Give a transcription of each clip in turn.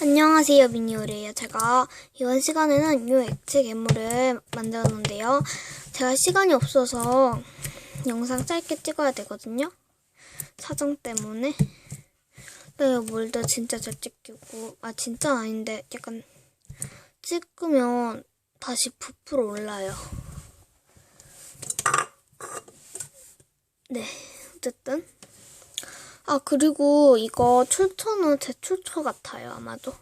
안녕하세요 미니오래요. 제가 이번 시간에는 이 액체 괴물을 만들었는데요. 제가 시간이 없어서 영상 짧게 찍어야 되거든요. 사정 때문에. 네 몰도 진짜 잘 찍히고. 아 진짜 아닌데 약간 찍으면 다시 부풀어 올라요. 네 어쨌든 아, 그리고 이거 출처는 제 출처 같아요, 아마도.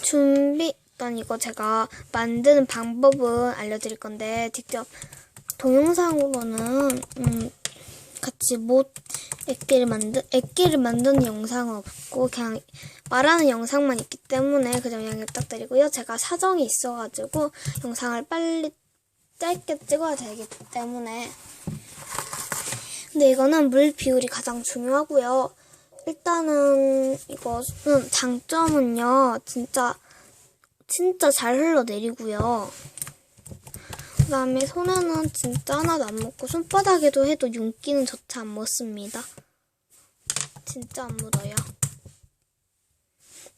준비, 일단 이거 제가 만드는 방법은 알려드릴 건데, 직접 동영상으로는, 음, 같이 못, 액기를 만드, 액기를 만드는 영상은 없고, 그냥 말하는 영상만 있기 때문에 그 점 양해 부탁드리고요. 제가 사정이 있어가지고, 영상을 빨리 짧게 찍어야 되기 때문에, 근데 이거는 물 비율이 가장 중요하고요. 일단은 이거는 장점은요. 진짜 진짜 잘 흘러내리고요. 그 다음에 손에는 진짜 하나도 안 묻고 손바닥에도 해도 윤기는 조차 안 묻습니다. 진짜 안 묻어요.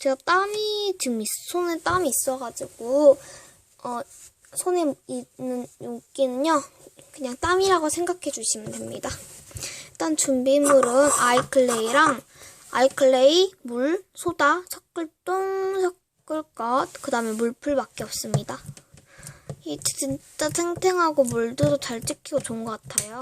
제가 땀이 지금 있- 손에 땀이 있어가지고 어 손에 있는 윤기는요 그냥 땀이라고 생각해 주시면 됩니다. 일단 준비물은 아이클레이랑 아이클레이, 물, 소다, 섞을 똥, 섞을 것, 그 다음에 물풀밖에 없습니다. 이 진짜 탱탱하고 물도 잘 찍히고 좋은 것 같아요.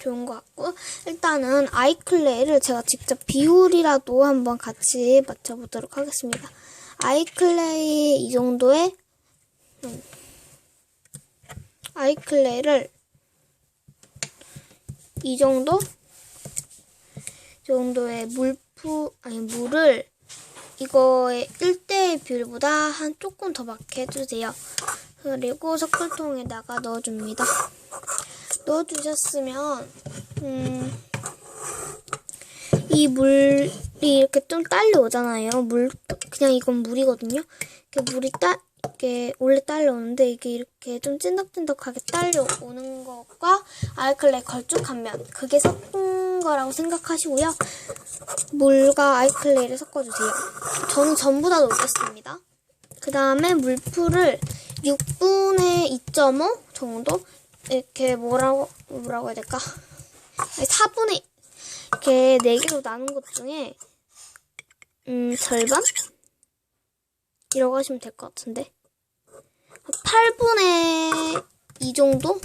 좋은 것 같고 일단은 아이클레이를 제가 직접 비율이라도 한번 같이 맞춰보도록 하겠습니다. 아이클레이 이 정도의 음, 아이클레이를 이 정도? 이 정도의 물푸, 아니, 물을 이거의 1대1 비율보다 한 조금 더 많게 해주세요. 그리고 석굴통에다가 넣어줍니다. 넣어주셨으면, 음, 이 물이 이렇게 좀 딸려오잖아요. 물, 그냥 이건 물이거든요. 이렇게 물이 따, 이렇게 원래 딸려오는데 이게 이렇게 좀 찐득찐득하게 딸려오는 것과 아이클레이 걸쭉한 면 그게 섞은 거라고 생각하시고요. 물과 아이클레이를 섞어주세요. 저는 전부 다 넣겠습니다. 그 다음에 물풀을 6분의 2.5 정도 이렇게 뭐라고 뭐라고 해야 될까? 4분의 이렇게 4개로 나눈 것 중에 음 절반? 이라고 하시면 될 것 같은데 8분의 2 정도?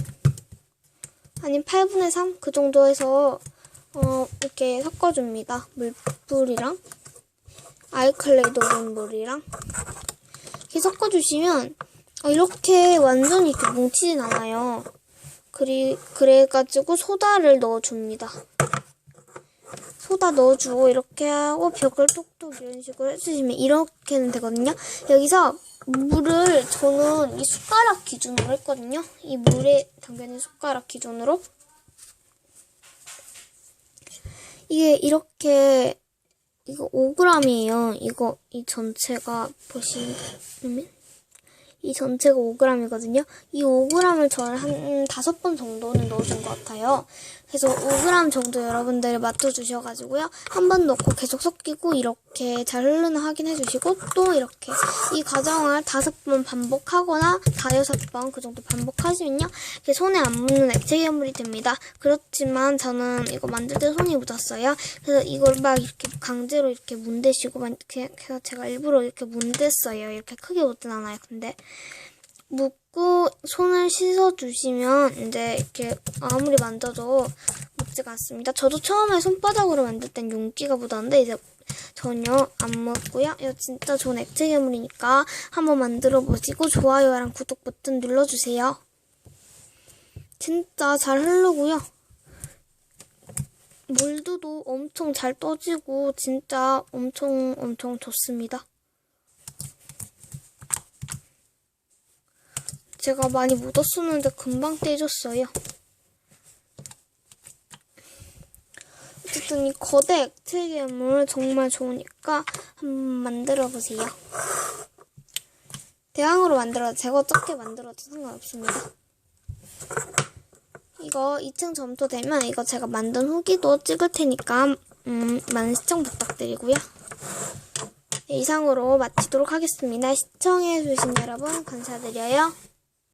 아니면 8분의 3? 그 정도 해서 어, 이렇게 섞어줍니다. 물풀이랑 아이클레이 녹은 물이랑 이렇게 섞어주시면 어, 이렇게 완전히 이렇게 뭉치진 않아요. 그리, 그래가지고 소다를 넣어줍니다. 소다 넣어주고 이렇게 하고 벽을 톡톡 이런 식으로 해주시면 이렇게는 되거든요. 여기서 물을 저는 이 숟가락 기준으로 했거든요. 이 물에 담겨있는 숟가락 기준으로 이게 이렇게 이거 5g이에요. 이거 이 전체가 보시면 이 전체가 5g이거든요. 이 5g을 저는 한 다섯 번 정도는 넣어준 것 같아요. 그래서 5g 정도 여러분들 맞춰주셔가지고요. 한 번 넣고 계속 섞이고 이렇게 잘 흐르나 확인해 주시고 또 이렇게 이 과정을 다섯 번 반복하거나 다여섯 번 그 정도 반복하시면요. 이렇게 손에 안 묻는 액체 괴물이 됩니다. 그렇지만 저는 이거 만들 때 손이 묻었어요. 그래서 이걸 막 이렇게 강제로 이렇게 문대시고 만- 그냥 그래서 제가 일부러 이렇게 문댔어요. 이렇게 크게 묻진 않아요. 근데 묻고 손을 씻어주시면 이제 이렇게 아무리 만져도 묻지가 않습니다. 저도 처음에 손바닥으로 만들 땐 윤기가 묻었는데 이제 전혀 안 묻고요. 이거 진짜 좋은 액체 괴물이니까 한번 만들어 보시고 좋아요랑 구독 버튼 눌러주세요. 진짜 잘 흐르고요. 몰드도 엄청 잘 떠지고 진짜 엄청 엄청 좋습니다. 제가 많이 묻었었는데 금방 떼졌어요. 어쨌든 이 거대 액체 괴물 정말 좋으니까 한번 만들어 보세요. 대왕으로 만들어도 되고 적게 만들어도 상관없습니다. 이 이거 2층 점토 되면 이거 제가 만든 후기도 찍을 테니까 음, 많은 시청 부탁드리고요. 네, 이상으로 마치도록 하겠습니다. 시청해주신 여러분 감사드려요.